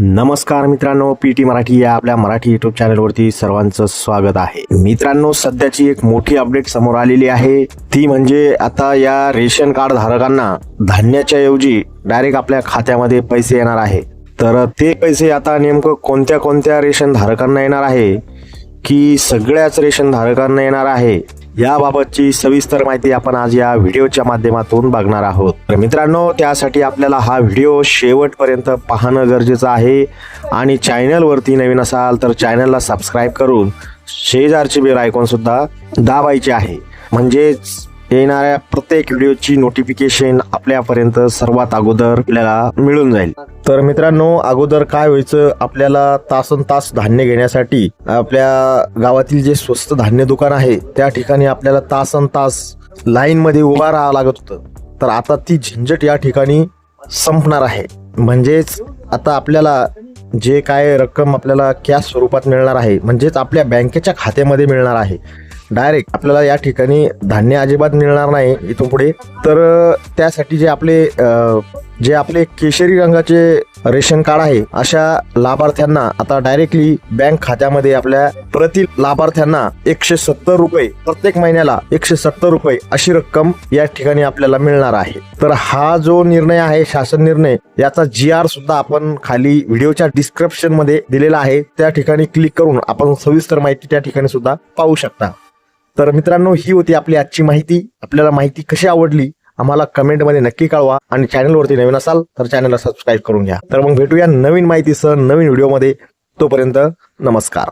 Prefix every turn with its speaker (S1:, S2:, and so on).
S1: नमस्कार मित्रांनो P T Marathi या आपल्या मराठी युट्यूब चॅनलवरती सर्वांचं स्वागत आहे. मित्रांनो सध्याची एक मोठी अपडेट समोर आलेली आहे. ती म्हणजे आता या रेशन कार्ड धारकांना धान्याच्या ऐवजी डायरेक्ट आपल्या खात्यामध्ये पैसे येणार आहे. तर ते पैसे आता नेमकं कोणत्या कोणत्या रेशन धारकांना येणार आहे? की सगळ्याच रेशन धारकांना येणार आहे? याबाबतची सविस्तर माहिती आपण आज या व्हिडिओच्या माध्यमातून बघणार आहोत. तर मित्रांनो त्यासाठी आपल्याला हा व्हिडिओ शेवटपर्यंत पाहणं गरजेचं आहे. आणि चॅनलवरती नवीन असाल तर चॅनलला सबस्क्राईब करून शेजारची बेल आयकॉन सुद्धा दाबायची आहे. म्हणजेच येणाऱ्या प्रत्येक व्हिडिओची नोटिफिकेशन आपल्यापर्यंत सर्वात अगोदर आपल्याला मिळून जाईल. तर मित्रांनो अगोदर काय व्हायचं? आपल्याला तासन तास धान्य घेण्यासाठी आपल्या गावातील जे स्वस्त धान्य दुकान आहे त्या ठिकाणी आपल्याला तासन तास लाईन मध्ये उभा राहावं लागत होतं. तर आता ती झंझट या ठिकाणी संपणार आहे. म्हणजेच आता आपल्याला जे काय रक्कम आपल्याला कॅश स्वरूपात मिळणार आहे म्हणजेच आपल्या बँकेच्या खात्यामध्ये मिळणार आहे. डायरेक्ट आपल्याला या ठिकाणी धान्य अजिबात मिळणार नाही इथून पुढे. तर त्यासाठी जे आपले जे आपले केशरी रंगाचे रेशन कार्ड आहे अशा लाभार्थ्यांना आता डायरेक्टली बँक खात्यामध्ये आपल्या प्रति लाभार्थ्यांना एकशे सत्तर रुपये प्रत्येक महिन्याला एकशे सत्तर रुपये अशी रक्कम या ठिकाणी आपल्याला मिळणार आहे. तर हा जो निर्णय आहे शासन निर्णय याचा जी आर सुद्धा आपण खाली व्हिडिओच्या डिस्क्रिप्शनमध्ये दिलेला आहे. त्या ठिकाणी क्लिक करून आपण सविस्तर माहिती त्या ठिकाणी सुद्धा पाहू शकता. तर मित्रांनो ही होती आपली आजची माहिती. आपल्याला माहिती कशी आवडली आम्हाला कमेंटमध्ये नक्की कळवा आणि चॅनलवरती नवीन असाल तर चॅनलला सबस्क्राईब करून घ्या. तर मग भेटूया नवीन माहितीसह नवीन व्हिडिओमध्ये तोपर्यंत नमस्कार.